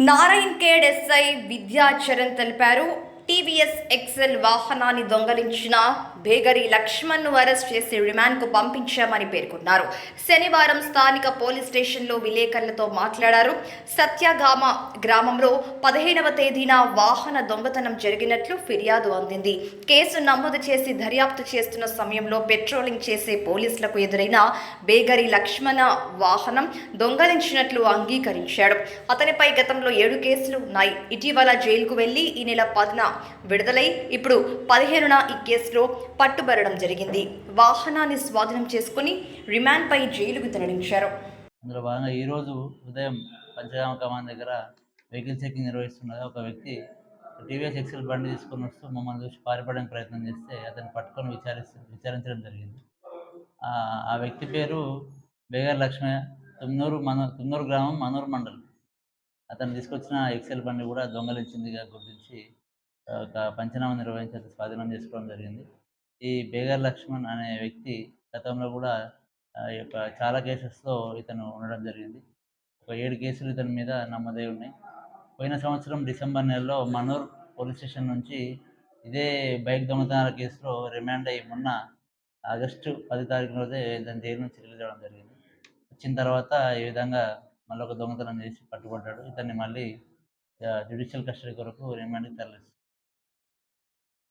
Narayan కేడ్ SI Vidyacharan తెలిపారు. TVS XL వాహనాన్ని దొంగలించిన Begari లక్ష్మణ్ను arrest చేసి రిమాండ్కు పంపించామని పేర్కొన్నారు. శనివారం స్థానిక పోలీస్ స్టేషన్లో విలేకరులతో మాట్లాడారు. సత్యగామ గ్రామంలో పదిహేనవ తేదీన వాహన దొంగతనం జరిగినట్లు ఫిర్యాదు అందింది. కేసు నమోదు చేసి దర్యాప్తు చేస్తున్న సమయంలో పెట్రోలింగ్ చేసే పోలీసులకు ఎదురైన బేగరి లక్ష్మణ వాహనం దొంగలించినట్లు అంగీకరించాడు. అతనిపై గతంలో ఏడు కేసులు ఉన్నాయి. ఇటీవల జైలుకు వెళ్ళి ఈ నెల పదిన విడుదలై ఇప్పుడు పదిహేనున ఈ కేసులో పట్టుబడడం జరిగింది. వాహనాన్ని స్వాధీనం చేసుకుని రిమాండ్పై జైలుకు తరలించారు. అందులో భాగంగా ఈరోజు ఉదయం పంచగామ కమాన్ దగ్గర వెహికల్ చెకింగ్ నిర్వహిస్తుండగా ఒక వ్యక్తి టీవీఎస్ ఎక్సెల్ బండి తీసుకొని వస్తూ మమ్మల్ని చూసి పారిపడడానికి ప్రయత్నం చేస్తే అతన్ని పట్టుకొని విచారిస్తూ విచారించడం జరిగింది. ఆ వ్యక్తి పేరు బేగర్ లక్ష్మయ్య తుమ్నూరు మన తుమ్నూరు గ్రామం మనూరు మండలం. అతను తీసుకొచ్చిన ఎక్సెల్ బండి కూడా దొంగలించిందిగా గుర్తించి పంచనామా నిర్వహించి స్వాధీనం చేసుకోవడం జరిగింది. ఈ బేగర్ లక్ష్మణ్ అనే వ్యక్తి గతంలో కూడా ఈ యొక్క చాలా కేసెస్లో ఇతను ఉండడం జరిగింది. ఒక ఏడు కేసులు ఇతని మీద నమ్మదై ఉన్నాయి. పోయిన సంవత్సరం డిసెంబర్ నెలలో మనూర్ పోలీస్ స్టేషన్ నుంచి ఇదే బైక్ దొంగతనాల కేసులో రిమాండ్ అయ్యి మొన్న ఆగస్టు పది తారీఖు రోజే దాని జైలు నుంచి రిలీజ్ అవ్వడం జరిగింది. వచ్చిన తర్వాత ఈ విధంగా మళ్ళీ ఒక దొంగతనం చేసి పట్టుబడ్డాడు. ఇతన్ని మళ్ళీ జ్యుడిషియల్ కస్టడీ కొరకు రిమాండ్కి తరలిస్తుంది